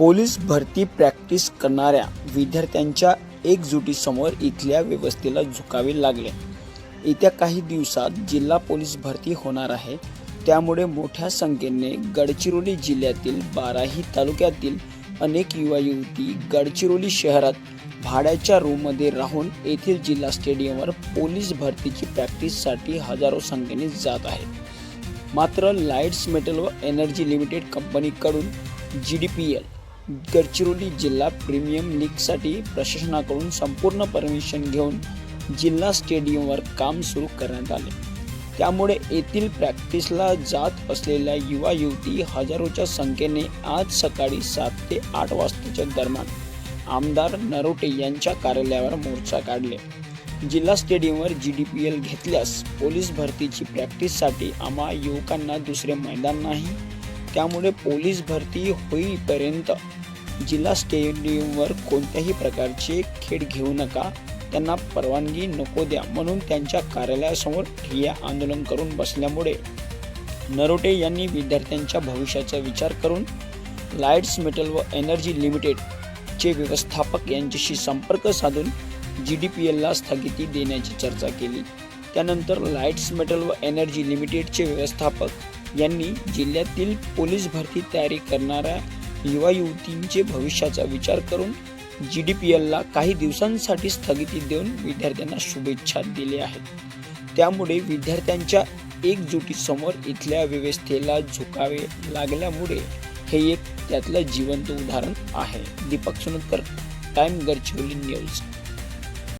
Police भरती practice करणाऱ्या विद्यार्थ्यांच्या एकजुटीसमोर इथल्या व्यवस्थेला झुकावे लागले. येत्या काही दिवसात जिल्हा पोलीस भरती होणार आहे. त्यामुळे मोठ्या संख्येने गडचिरोली जिल्ह्यातील बाराही तालुक्यातील अनेक युवा युवती गडचिरोली शहरात भाड्याच्या रूममध्ये राहून येथील जिल्हा स्टेडियमवर पोलीस भरतीची प्रॅक्टिससाठी हजारो संख्येने जात आहेत. मात्र लाईट्स मेटल व एनर्जी लिमिटेड कंपनीकडून G D P L Gadchiroli जिल्हा प्रीमियम लीगसाठी प्रशासनाकडून संपूर्ण परमिशन घेऊन जिल्हा स्टेडियमवर काम सुरू करण्यात आले. त्यामुळे येथील प्रॅक्टिसला जात असलेल्या युवा युवती हजारोच्या संख्येने आज सकाळी सात ते आठ वाजताच्या दरम्यान आमदार नरोटे यांच्या कार्यालयावर मोर्चा काढले. जिल्हा स्टेडियमवर जी डी पी एल घेतल्यास पोलीस भरतीची प्रॅक्टिससाठी आम्हा युवकांना दुसरे मैदान नाही त्यामुळे पोलीस भरती होईपर्यंत जिल्हा स्टेडियमवर कोणत्याही प्रकारचे खेळ घेऊ नका. त्यांना परवानगी नको द्या म्हणून त्यांच्या कार्यालयासमोर ठिय्या आंदोलन करून बसल्यामुळे नरोटे यांनी विद्यार्थ्यांच्या भविष्याचा विचार करून लाईट्स मेटल व एनर्जी लिमिटेडचे व्यवस्थापक यांच्याशी संपर्क साधून जी डी पी एलला स्थगिती देण्याची चर्चा केली. त्यानंतर लाईट्स मेटल व एनर्जी लिमिटेडचे व्यवस्थापक यांनी जिल्ह्यातील पोलीस भरती तयारी करणाऱ्या युवा युवतींचे भविष्याचा विचार करून जी डी पी एलला काही दिवसांसाठी स्थगिती देऊन विद्यार्थ्यांना शुभेच्छा दिल्या आहेत. त्यामुळे विद्यार्थ्यांच्या एकजुटीसमोर इथल्या व्यवस्थेला झुकावे लागल्यामुळे हे एक त्यातलं जिवंत उदाहरण आहे. दीपक सुनकर टाइम गडचिरोली न्यूज.